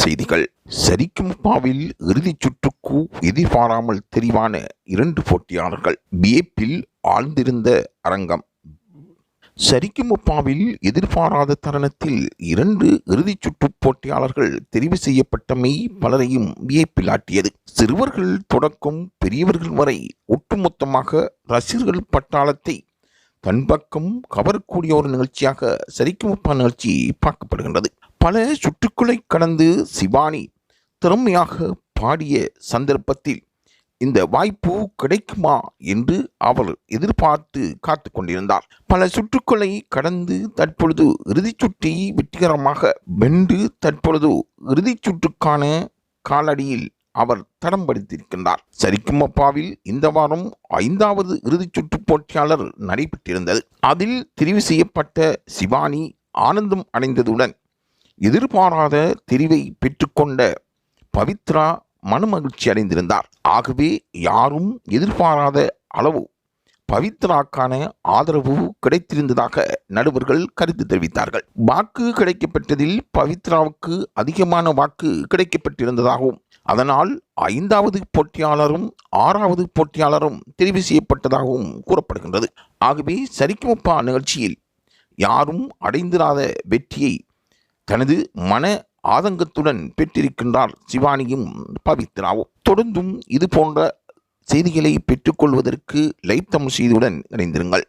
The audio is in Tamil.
செய்திகள். சரிக்குமுபாவில் இறுதிச் சுற்றுக்கு எதிர்பாராமல் தெரிவான இரண்டு போட்டியாளர்கள் வியப்பில் ஆழ்ந்திருந்த அரங்கம். சரிகமபாவில் எதிர்பாராத தருணத்தில் இரண்டு இறுதிச் சுற்று போட்டியாளர்கள் தெரிவு செய்யப்பட்டமை பலரையும் வியப்பிலாட்டியது சிறுவர்கள் தொடக்கம் பெரியவர்கள் வரை ஒட்டுமொத்தமாக ரசிகர்கள் பட்டாளத்தை தன் பக்கம் கவரக்கூடிய ஒரு நிகழ்ச்சியாக சரிகமப்பா நிகழ்ச்சி பார்க்கப்படுகின்றது. பல சுற்றுக்களை கடந்து சிவானி திறமையாக பாடிய சந்தர்ப்பத்தில் இந்த வாய்ப்பு கிடைக்குமா என்று அவர் எதிர்பார்த்து காத்து கொண்டிருந்தார். பல சுற்றுக்களை கடந்து தற்பொழுது இறுதிச் சுற்றி வெற்றிகரமாக வென்று தற்பொழுது இறுதிச் சுற்றுக்கான காலடியில் அவர் தடம் படித்திருக்கின்றார். சரிக்குமப்பாவில் இந்த வாரம் ஐந்தாவது இறுதிச் சுற்று போட்டியாளர் நடைபெற்றிருந்தது. அதில் தெரிவு செய்யப்பட்ட சிவானி ஆனந்தம் அடைந்ததுடன் எதிர்பாராத தெரிவை பெற்றுக்கொண்ட பவித்ரா மனமகிழ்ச்சி அடைந்திருந்தார். ஆகவே யாரும் எதிர்பாராத அளவு பவித்ராக்கான ஆதரவு கிடைத்திருந்ததாக நடுவர்கள் கருத்து தெரிவித்தார்கள். வாக்கு கிடைக்கப்பட்டதில் பவித்ராவுக்கு அதிகமான வாக்கு கிடைக்கப்பட்டிருந்ததாகவும் அதனால் ஐந்தாவது போட்டியாளரும் ஆறாவது போட்டியாளரும் தெரிவு செய்யப்பட்டதாகவும் கூறப்படுகின்றது. ஆகவே சரிக்குமப்பா நிகழ்ச்சியில் யாரும் அடைந்திராத வெற்றியை தனது மன ஆதங்கத்துடன் பெற்றிருக்கின்றார் சிவானியும் பவித்ராவும். தொடர்ந்தும் இது போன்ற செய்திகளை பெற்றுக்கொள்வதற்கு லைவ் தமிழ் செய்தியுடன் இணைந்திருங்கள்.